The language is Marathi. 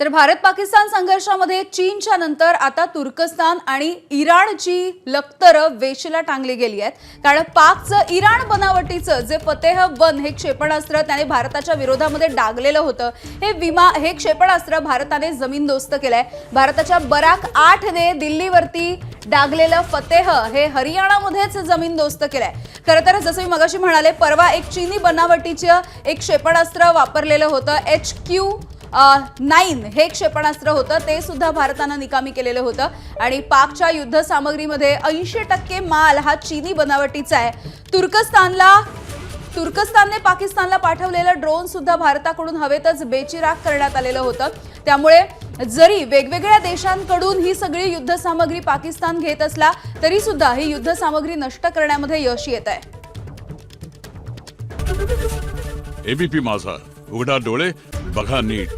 तर भारत पाकिस्तान संघर्षामध्ये चीनच्या नंतर आता तुर्कस्तान आणि इराणची लक्तरं वेशीला टांगली गेली आहेत. कारण पाकचं इराण बनावटीचं जे फतेह वन हे क्षेपणास्त्र त्याने भारताच्या विरोधामध्ये डागलेलं होतं. हे विमा हे क्षेपणास्त्र भारताने जमीनदोस्त केलंय. भारताच्या बराक आठने दिल्लीवरती डागलेलं फतेह हे हरियाणामध्येच जमीनदोस्त केलंय. खरं तर जसं मी मगाशी म्हणाले परवा एक चीनी बनावटीचं एक क्षेपणास्त्र वापरलेलं होतं एच क्यू नाईन हे क्षेपणास्त्र होतं ते सुद्धा भारतानं निकामी केलेलं होतं. आणि पाकच्या युद्ध सामग्रीमध्ये ऐंशी टक्के माल हा चीनी बनावटीचा आहे. तुर्कस्तानला तुर्कस्तानने पाकिस्तानला पाठवलेलं ड्रोन सुद्धा भारताकडून हवेतच बेचिराग करण्यात आलेलं होतं. त्यामुळे जरी वेगवेगळ्या देशांकडून ही सगळी युद्ध सामग्री पाकिस्तान घेत असला तरी सुद्धा ही युद्ध सामग्री नष्ट करण्यामध्ये यश येत आहे. एबीपी माझा. उघडा डोळे बघा नीट.